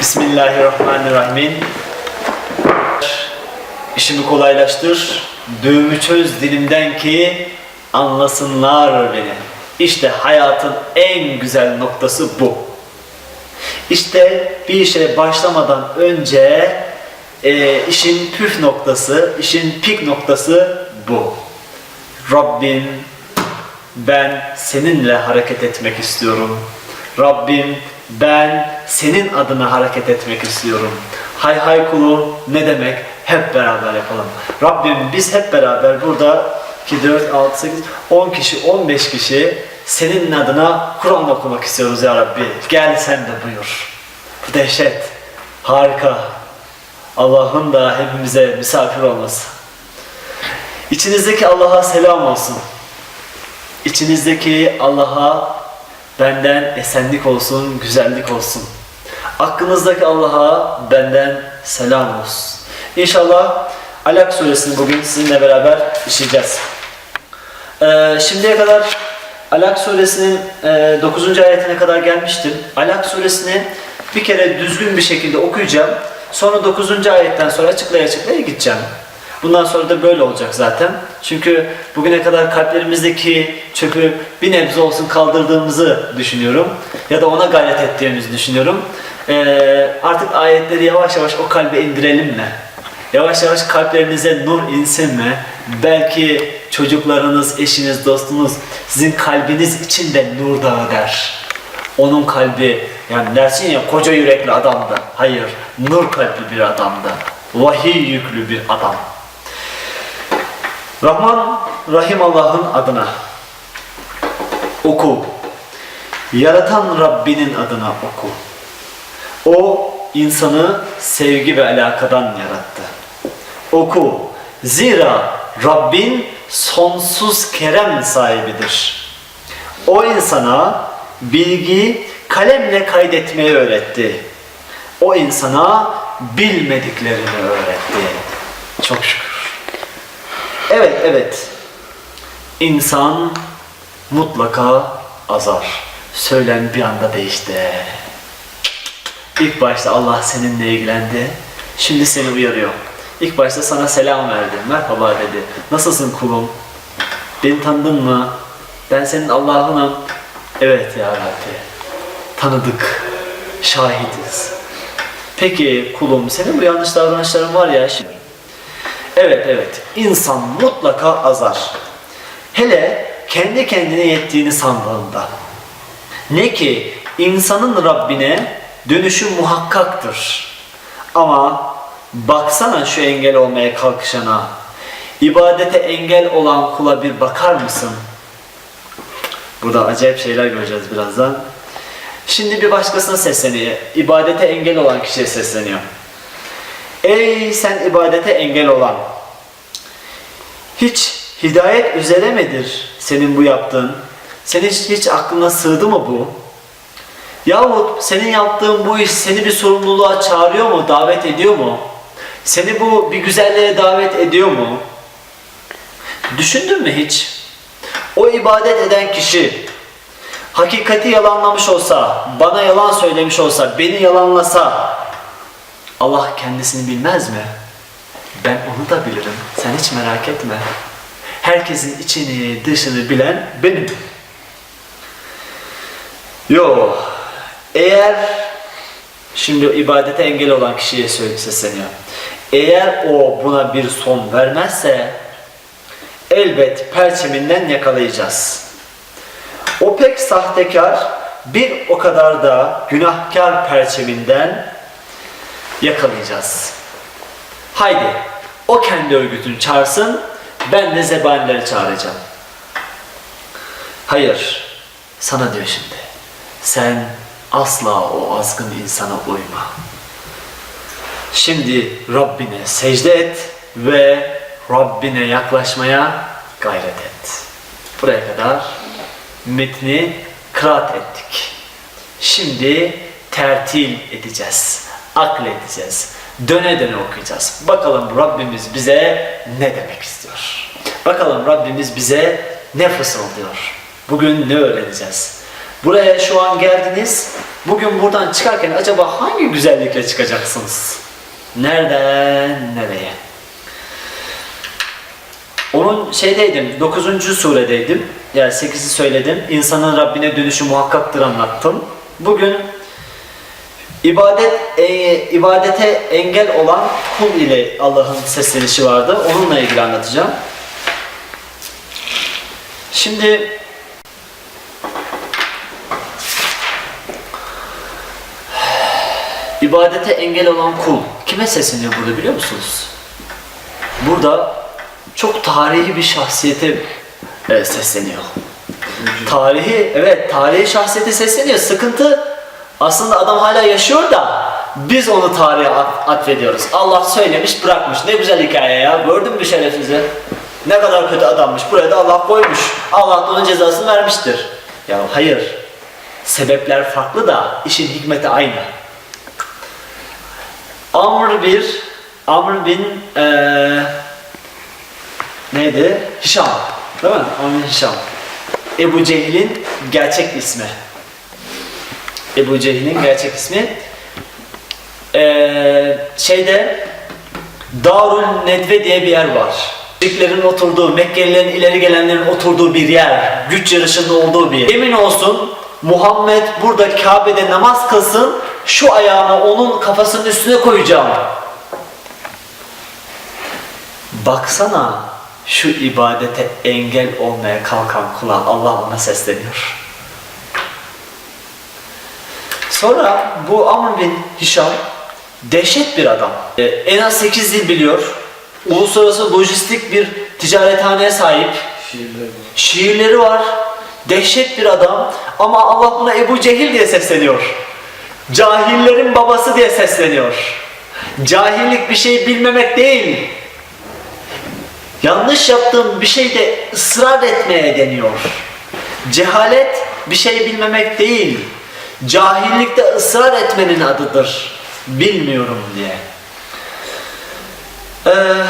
Bismillahirrahmanirrahim. İşimi kolaylaştır. Düğümü çöz dilimden ki anlasınlar beni. İşte hayatın en güzel noktası bu. İşte bir işe başlamadan önce e, işin püf noktası, işin pik noktası bu. Rabbim ben seninle hareket etmek istiyorum. Rabbim ben senin adına hareket etmek istiyorum. Hay hay kulu ne demek? Hep beraber yapalım. Rabbim biz hep beraber burada ki 4, 6, 8, 10 kişi, 15 kişi senin adına Kur'an okumak istiyoruz ya Rabbi. Gel sen de buyur. Bu dehşet. Harika. Allah'ın da hepimize misafir olması. İçinizdeki Allah'a selam olsun. İçinizdeki Allah'a benden esenlik olsun, güzellik olsun. Aklınızdaki Allah'a benden selam olsun. İnşallah Alak suresini bugün sizinle beraber işleyeceğiz. Ee, şimdiye kadar Alak suresinin e, 9. ayetine kadar gelmiştim. Alak suresini bir kere düzgün bir şekilde okuyacağım. Sonra 9. ayetten sonra açıklaya açıklaya gideceğim. Bundan sonra da böyle olacak zaten. Çünkü bugüne kadar kalplerimizdeki çöpü bir nebze olsun kaldırdığımızı düşünüyorum. Ya da ona gayret ettiğimizi düşünüyorum. Ee, artık ayetleri yavaş yavaş o kalbe indirelim mi? Yavaş yavaş kalplerinize nur insin mi? Belki çocuklarınız, eşiniz, dostunuz sizin kalbiniz için de nur dağı der. Onun kalbi yani dersin ya koca yürekli adamdı. Hayır, nur kalpli bir adamdı. Vahiy yüklü bir adam. Rahman, Rahim Allah'ın adına oku. Yaratan Rabbinin adına oku. O insanı sevgi ve alakadan yarattı. Oku. Zira Rabbin sonsuz kerem sahibidir. O insana bilgi kalemle kaydetmeyi öğretti. O insana bilmediklerini öğretti. Çok şükür. Evet, evet. İnsan mutlaka azar. Söylem bir anda değişti. İlk başta Allah seninle ilgilendi. Şimdi seni uyarıyor. İlk başta sana selam verdi. Merhaba dedi. Nasılsın kulum? Beni tanıdın mı? Ben senin Allah'ınım. Evet ya Rabbi. Tanıdık. Şahidiz. Peki kulum senin bu yanlış davranışların var ya şimdi. Evet evet. İnsan mutlaka azar. Hele kendi kendine yettiğini sandığında. Ne ki insanın Rabbine dönüşü muhakkaktır. Ama baksana şu engel olmaya kalkışana. İbadete engel olan kula bir bakar mısın? Burada acayip şeyler göreceğiz birazdan. Şimdi bir başkasına sesleniyor. İbadete engel olan kişiye sesleniyor. Ey sen ibadete engel olan! Hiç hidayet üzere midir senin bu yaptığın? Senin hiç, hiç aklına sığdı mı bu? Yahut senin yaptığın bu iş seni bir sorumluluğa çağırıyor mu, davet ediyor mu? Seni bu bir güzelliğe davet ediyor mu? Düşündün mü hiç? O ibadet eden kişi hakikati yalanlamış olsa, bana yalan söylemiş olsa, beni yalanlasa Allah kendisini bilmez mi? Ben onu da bilirim. Sen hiç merak etme. Herkesin içini, dışını bilen benim. Yo, eğer şimdi ibadete engel olan kişiye sesleniyor. Eğer o buna bir son vermezse elbet perçeminden yakalayacağız. O pek sahtekar bir o kadar da günahkar perçeminden yakalayacağız. Haydi o kendi örgütünü çağırsın ben de zebanileri çağıracağım. Hayır sana diyor şimdi. Sen asla o azgın insana uyma. Şimdi Rabbine secde et ve Rabbine yaklaşmaya gayret et. Buraya kadar metni kıraat ettik. Şimdi tertil edeceğiz, akledeceğiz, döne döne okuyacağız. Bakalım Rabbimiz bize ne demek istiyor? Bakalım Rabbimiz bize ne fısıldıyor? Bugün ne öğreneceğiz? Buraya şu an geldiniz. Bugün buradan çıkarken acaba hangi güzellikle çıkacaksınız? Nereden nereye? Onun şeydeydim, 9. suredeydim. Yani 8'i söyledim. İnsanın Rabbine dönüşü muhakkaktır anlattım. Bugün ibadet e, ibadete engel olan kul ile Allah'ın seslenişi vardı. Onunla ilgili anlatacağım. Şimdi ibadete engel olan kul kime sesleniyor burada biliyor musunuz? Burada çok tarihi bir şahsiyete e, sesleniyor. Tarihi, evet tarihi şahsiyete sesleniyor. Sıkıntı aslında adam hala yaşıyor da biz onu tarihe at- atfediyoruz. Allah söylemiş bırakmış. Ne güzel hikaye ya. Gördün mü şerefsizi? Ne kadar kötü adammış. Buraya da Allah koymuş. Allah onun cezasını vermiştir. Ya hayır. Sebepler farklı da işin hikmeti aynı. Amr bir, Amr bin eee neydi? Hişam. Değil mi? Amr bin Hişam. Ebu Cehil'in gerçek ismi. Ebu Cehil'in gerçek ismi. Eee şeyde Darul Nedve diye bir yer var. Müşriklerin oturduğu, Mekkelilerin ileri gelenlerin oturduğu bir yer. Güç yarışında olduğu bir yer. Emin olsun Muhammed burada Kabe'de namaz kılsın, şu ayağını onun kafasının üstüne koyacağım. Baksana şu ibadete engel olmaya kalkan kula Allah ona sesleniyor. Sonra bu Amr bin Hişam dehşet bir adam. Ee, en az 8 dil biliyor. Uluslararası lojistik bir ticarethaneye sahip. Şiirleri var. Dehşet bir adam. Ama Allah buna Ebu Cehil diye sesleniyor. Cahillerin babası diye sesleniyor. Cahillik bir şey bilmemek değil. Yanlış yaptığım bir şeyde ısrar etmeye deniyor. Cehalet bir şey bilmemek değil. Cahillikte ısrar etmenin adıdır. Bilmiyorum diye. Ee,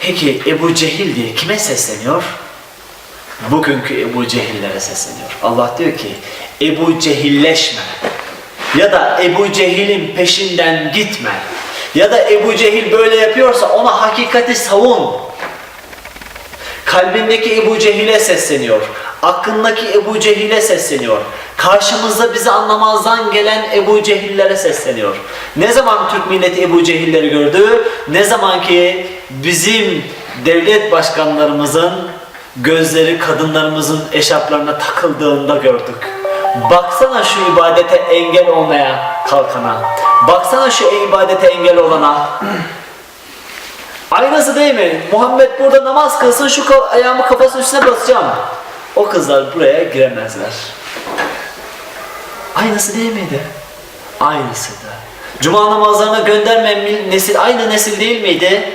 peki Ebu Cehil diye kime sesleniyor? Bugünkü Ebu Cehillere sesleniyor. Allah diyor ki Ebu Cehilleşme ya da Ebu Cehil'in peşinden gitme ya da Ebu Cehil böyle yapıyorsa ona hakikati savun. Kalbindeki Ebu Cehil'e sesleniyor. Aklındaki Ebu Cehil'e sesleniyor. Karşımızda bizi anlamazdan gelen Ebu Cehillere sesleniyor. Ne zaman Türk milleti Ebu Cehilleri gördü? Ne zaman ki bizim devlet başkanlarımızın gözleri kadınlarımızın eşarplarına takıldığında gördük. Baksana şu ibadete engel olmaya kalkana. Baksana şu ibadete engel olana. Aynısı değil mi? Muhammed burada namaz kılsın şu ayağımı kafasının üstüne basacağım. O kızlar buraya giremezler. Aynısı değil miydi? Aynısıydı. Cuma namazlarına göndermeyen nesil aynı nesil değil miydi?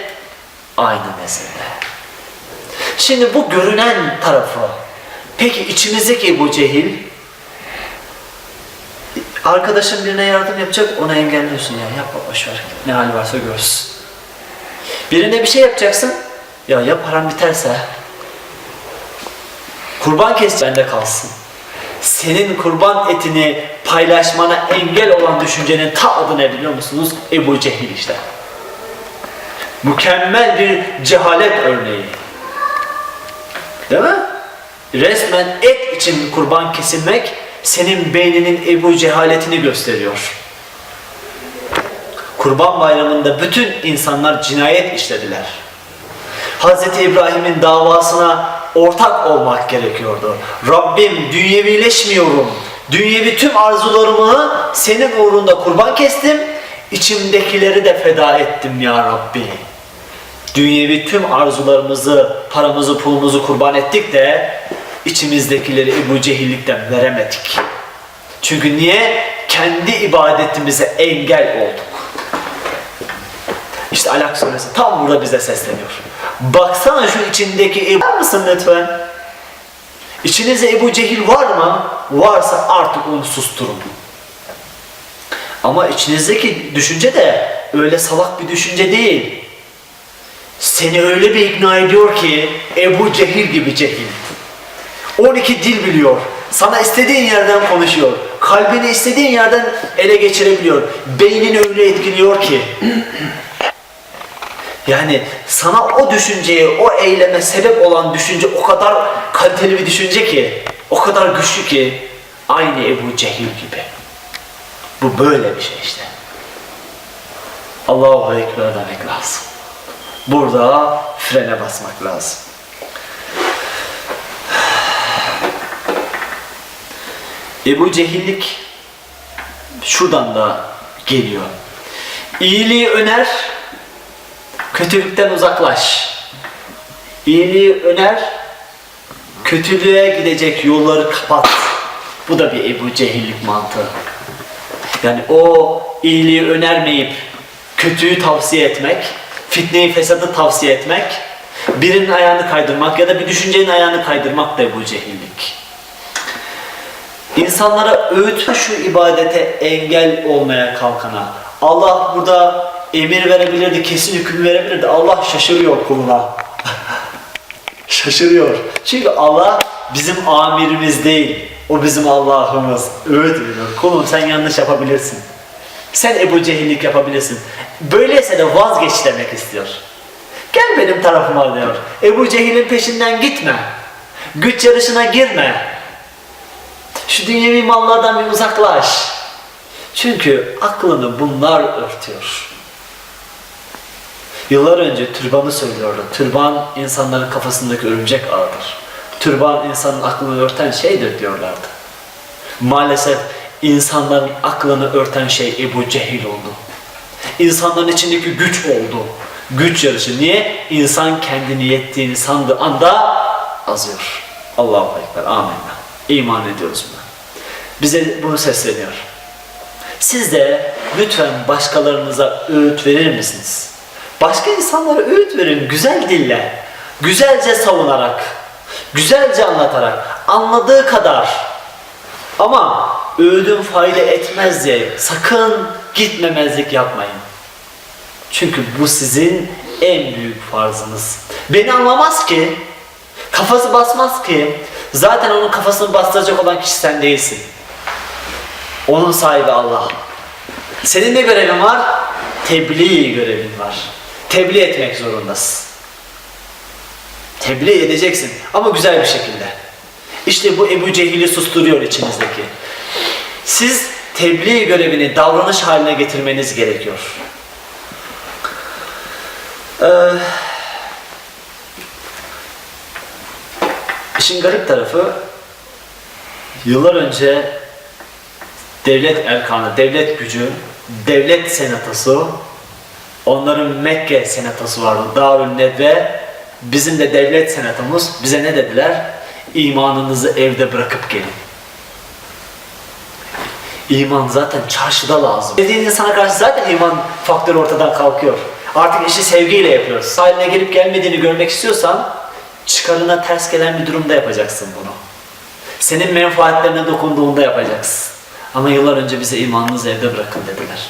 Aynı nesilde. Şimdi bu görünen tarafı. Peki içimizdeki Ebu Cehil arkadaşın birine yardım yapacak ona engelliyorsun ya yapma boşver ne hali varsa görsün. Birine bir şey yapacaksın. Ya ya param biterse? Kurban kes bende kalsın. Senin kurban etini paylaşmana engel olan düşüncenin ta adı ne biliyor musunuz? Ebu Cehil işte. Mükemmel bir cehalet örneği. Değil mi? Resmen et için kurban kesilmek senin beyninin Ebu cehaletini gösteriyor. Kurban bayramında bütün insanlar cinayet işlediler. Hz. İbrahim'in davasına ortak olmak gerekiyordu. Rabbim dünyevileşmiyorum. Dünyevi tüm arzularımı senin uğrunda kurban kestim. İçimdekileri de feda ettim ya Rabbi. Dünyevi tüm arzularımızı, paramızı, pulumuzu kurban ettik de içimizdekileri Ebu Cehillikten veremedik. Çünkü niye? Kendi ibadetimize engel olduk. İşte Alak suresi tam burada bize sesleniyor. Baksana şu içindeki Ebu var mısın lütfen? İçinizde Ebu Cehil var mı? Varsa artık onu susturun. Ama içinizdeki düşünce de öyle salak bir düşünce değil. Seni öyle bir ikna ediyor ki Ebu Cehil gibi cehil. 12 dil biliyor. Sana istediğin yerden konuşuyor. Kalbini istediğin yerden ele geçirebiliyor. Beynini öyle etkiliyor ki. Yani sana o düşünceye, o eyleme sebep olan düşünce o kadar kaliteli bir düşünce ki, o kadar güçlü ki, aynı Ebu Cehil gibi. Bu böyle bir şey işte. Allahu Ekber demek lazım. Burada frene basmak lazım. Ebu Cehillik şuradan da geliyor. İyiliği öner, kötülükten uzaklaş. İyiliği öner, kötülüğe gidecek yolları kapat. Bu da bir Ebu Cehillik mantığı. Yani o iyiliği önermeyip kötüyü tavsiye etmek, fitneyi fesadı tavsiye etmek, birinin ayağını kaydırmak ya da bir düşüncenin ayağını kaydırmak da Ebu Cehillik. İnsanlara öğüt şu ibadete engel olmaya kalkana. Allah burada emir verebilirdi, kesin hüküm verebilirdi. Allah şaşırıyor kuluna. şaşırıyor. Çünkü Allah bizim amirimiz değil. O bizim Allah'ımız. Öğüt veriyor. Kulum sen yanlış yapabilirsin. Sen Ebu Cehillik yapabilirsin. Böyleyse de vazgeç demek istiyor. Gel benim tarafıma diyor. Ebu Cehil'in peşinden gitme. Güç yarışına girme. Şu dünyevi mallardan bir uzaklaş. Çünkü aklını bunlar örtüyor. Yıllar önce türbanı söylüyordu. Türban insanların kafasındaki örümcek ağıdır. Türban insanın aklını örten şeydir diyorlardı. Maalesef insanların aklını örten şey Ebu Cehil oldu. İnsanların içindeki güç oldu. Güç yarışı. Niye? İnsan kendini yettiğini sandığı anda azıyor. Allahu Ekber. Amin. İman ediyoruz buna. Bize bunu sesleniyor. Siz de lütfen başkalarınıza öğüt verir misiniz? Başka insanlara öğüt verin güzel dille, güzelce savunarak, güzelce anlatarak, anladığı kadar. Ama öğüdün fayda etmez diye sakın gitmemezlik yapmayın. Çünkü bu sizin en büyük farzınız. Beni anlamaz ki, kafası basmaz ki, zaten onun kafasını bastıracak olan kişi sen değilsin. Onun sahibi Allah. Senin ne görevin var? Tebliğ görevin var. Tebliğ etmek zorundasın. Tebliğ edeceksin ama güzel bir şekilde. İşte bu Ebu Cehil'i susturuyor içinizdeki. Siz tebliğ görevini davranış haline getirmeniz gerekiyor. Ee, işin garip tarafı yıllar önce devlet erkanı, devlet gücü, devlet senatosu, onların Mekke senatosu vardı, Darül Nedve, bizim de devlet senatomuz bize ne dediler? İmanınızı evde bırakıp gelin. İman zaten çarşıda lazım. Sevdiğin insana karşı zaten iman faktörü ortadan kalkıyor. Artık işi sevgiyle yapıyoruz. Haline gelip gelmediğini görmek istiyorsan çıkarına ters gelen bir durumda yapacaksın bunu. Senin menfaatlerine dokunduğunda yapacaksın. Ama yıllar önce bize imanınızı evde bırakın dediler.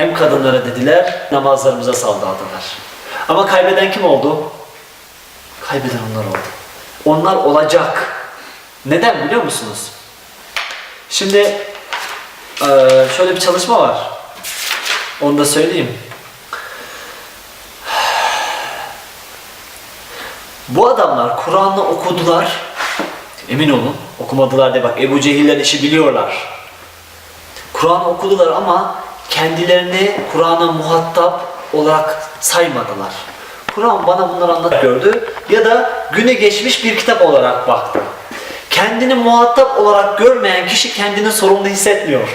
Hem kadınlara dediler, namazlarımıza saldırdılar. Ama kaybeden kim oldu? Kaybeden onlar oldu. Onlar olacak. Neden biliyor musunuz? Şimdi eee, şöyle bir çalışma var. Onu da söyleyeyim. Bu adamlar Kur'an'ı okudular. Emin olun okumadılar de bak Ebu Cehiller işi biliyorlar. Kur'an okudular ama kendilerini Kur'an'a muhatap olarak saymadılar. Kur'an bana bunları anlat gördü ya da güne geçmiş bir kitap olarak baktı. Kendini muhatap olarak görmeyen kişi kendini sorumlu hissetmiyor.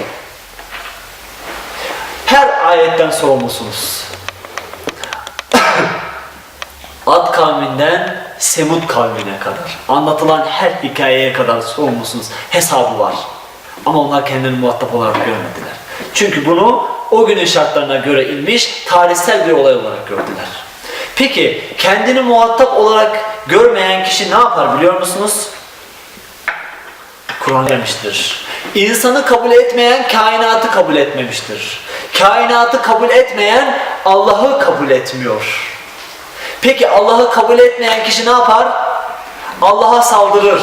Her ayetten sorumlusunuz. Ad kavminden Semud kavmine kadar anlatılan her hikayeye kadar sorumlusunuz. Hesabı var. Ama onlar kendini muhatap olarak görmediler. Çünkü bunu o günün şartlarına göre inmiş tarihsel bir olay olarak gördüler. Peki kendini muhatap olarak görmeyen kişi ne yapar biliyor musunuz? Kur'an demiştir. İnsanı kabul etmeyen kainatı kabul etmemiştir. Kainatı kabul etmeyen Allah'ı kabul etmiyor. Peki Allah'ı kabul etmeyen kişi ne yapar? Allah'a saldırır.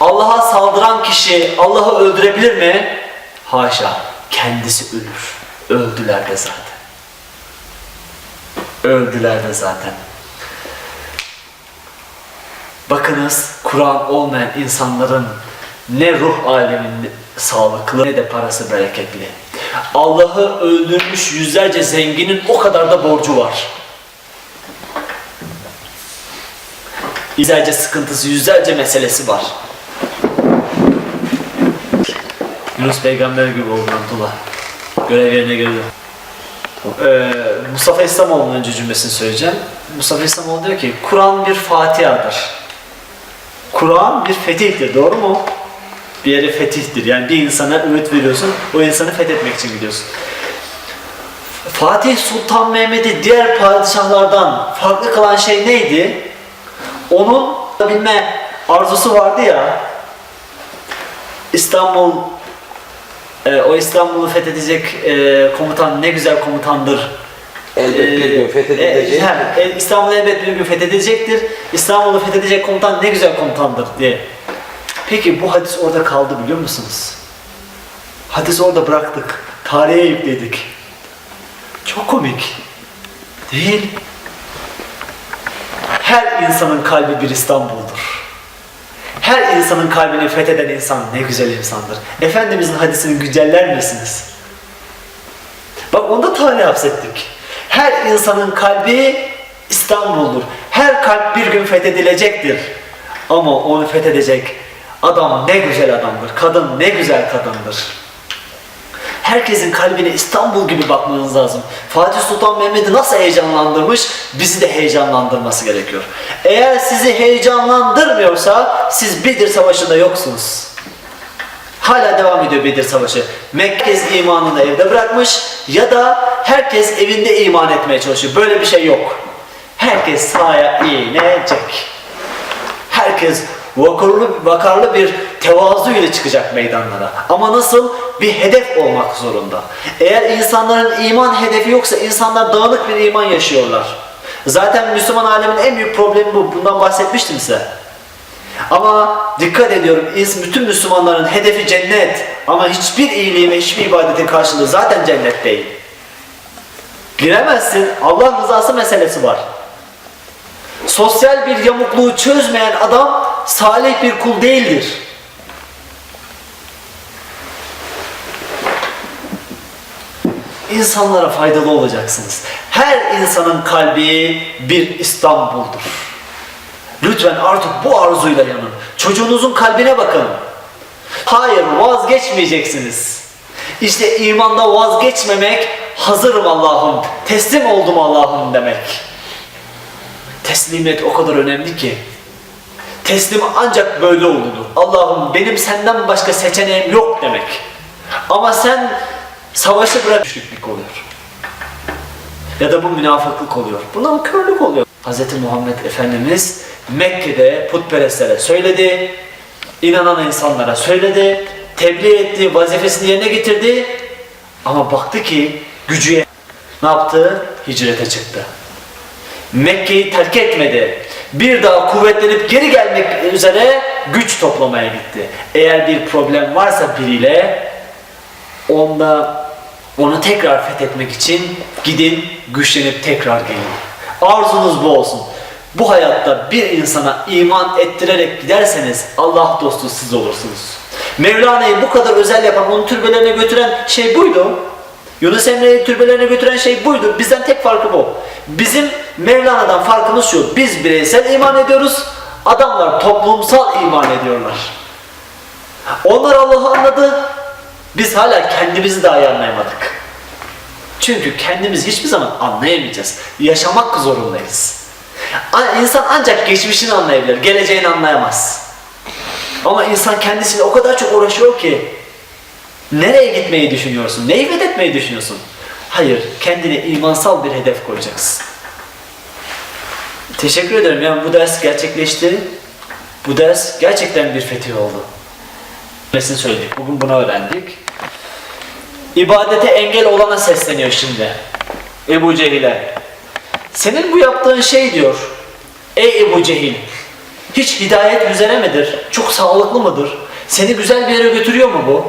Allah'a saldıran kişi Allah'ı öldürebilir mi? Haşa. Kendisi ölür. Öldüler de zaten. Öldüler de zaten. Bakınız Kur'an olmayan insanların ne ruh aleminde sağlıklı ne de parası bereketli. Allah'ı öldürmüş yüzlerce zenginin o kadar da borcu var. Yüzlerce sıkıntısı, yüzlerce meselesi var. Yunus peygamber gibi oldu Abdullah. Görev yerine girdi. Ee, Mustafa İslamoğlu'nun önce cümlesini söyleyeceğim. Mustafa İslamoğlu diyor ki Kur'an bir fatihadır. Kur'an bir fetihtir doğru mu? Bir yere fetihtir. Yani bir insana öğüt veriyorsun, o insanı fethetmek için gidiyorsun. Fatih Sultan Mehmet'i diğer padişahlardan farklı kılan şey neydi? Onun bilme arzusu vardı ya. İstanbul e, o İstanbul'u fethedecek e, komutan ne güzel komutandır. Elbet bir gün fethedilecek. E, he, e, İstanbul elbet bir gün fethedilecektir. İstanbul'u fethedecek komutan ne güzel komutandır diye. Peki bu hadis orada kaldı biliyor musunuz? Hadis orada bıraktık. Tarihe yükledik. Çok komik. Değil. Her insanın kalbi bir İstanbul'dur. Her insanın kalbini fetheden insan ne güzel insandır. Efendimizin hadisini günceller misiniz? Bak onda tane hapsettik. Her insanın kalbi İstanbul'dur. Her kalp bir gün fethedilecektir. Ama onu fethedecek adam ne güzel adamdır. Kadın ne güzel kadındır. Herkesin kalbine İstanbul gibi bakmanız lazım. Fatih Sultan Mehmet'i nasıl heyecanlandırmış, bizi de heyecanlandırması gerekiyor. Eğer sizi heyecanlandırmıyorsa siz Bedir Savaşı'nda yoksunuz. Hala devam ediyor Bedir Savaşı. Herkes imanını evde bırakmış ya da herkes evinde iman etmeye çalışıyor. Böyle bir şey yok. Herkes sahaya inecek. Herkes vakarlı, vakarlı bir tevazu ile çıkacak meydanlara. Ama nasıl? Bir hedef olmak zorunda. Eğer insanların iman hedefi yoksa insanlar dağınık bir iman yaşıyorlar. Zaten Müslüman alemin en büyük problemi bu. Bundan bahsetmiştim size. Ama dikkat ediyorum bütün Müslümanların hedefi cennet. Ama hiçbir iyiliğin ve hiçbir ibadetin karşılığı zaten cennet değil. Giremezsin. Allah rızası meselesi var. Sosyal bir yamukluğu çözmeyen adam salih bir kul değildir. İnsanlara faydalı olacaksınız. Her insanın kalbi bir İstanbul'dur. Lütfen artık bu arzuyla yanın. Çocuğunuzun kalbine bakın. Hayır vazgeçmeyeceksiniz. İşte imanda vazgeçmemek hazırım Allah'ım, teslim oldum Allah'ım demek. Teslimiyet o kadar önemli ki. Teslim ancak böyle olunur. Allah'ım benim senden başka seçeneğim yok demek. Ama sen savaşı bırak müşriklik oluyor. Ya da bu münafıklık oluyor. Buna körlük oluyor. Hz. Muhammed Efendimiz Mekke'de putperestlere söyledi. inanan insanlara söyledi. Tebliğ etti, vazifesini yerine getirdi. Ama baktı ki gücü ne yaptı? Hicrete çıktı. Mekke'yi terk etmedi. Bir daha kuvvetlenip geri gelmek üzere güç toplamaya gitti. Eğer bir problem varsa biriyle onda onu tekrar fethetmek için gidin güçlenip tekrar gelin. Arzunuz bu olsun. Bu hayatta bir insana iman ettirerek giderseniz Allah dostu siz olursunuz. Mevlana'yı bu kadar özel yapan, onu türbelerine götüren şey buydu. Yunus Emre'yi türbelerine götüren şey buydu. Bizden tek farkı bu. Bizim Mevlana'dan farkımız şu. Biz bireysel iman ediyoruz. Adamlar toplumsal iman ediyorlar. Onlar Allah'ı anladı. Biz hala kendimizi dahi anlayamadık. Çünkü kendimizi hiçbir zaman anlayamayacağız. Yaşamak zorundayız. İnsan ancak geçmişini anlayabilir, geleceğini anlayamaz. Ama insan kendisiyle o kadar çok uğraşıyor ki nereye gitmeyi düşünüyorsun, neyi fethetmeyi düşünüyorsun? Hayır, kendine imansal bir hedef koyacaksın. Teşekkür ederim. Yani bu ders gerçekleşti. Bu ders gerçekten bir fetih oldu. Nesini söyledik. Bugün bunu öğrendik. İbadete engel olana sesleniyor şimdi. Ebu Cehil'e. Senin bu yaptığın şey diyor. Ey Ebu Cehil. Hiç hidayet üzere midir? Çok sağlıklı mıdır? Seni güzel bir yere götürüyor mu bu?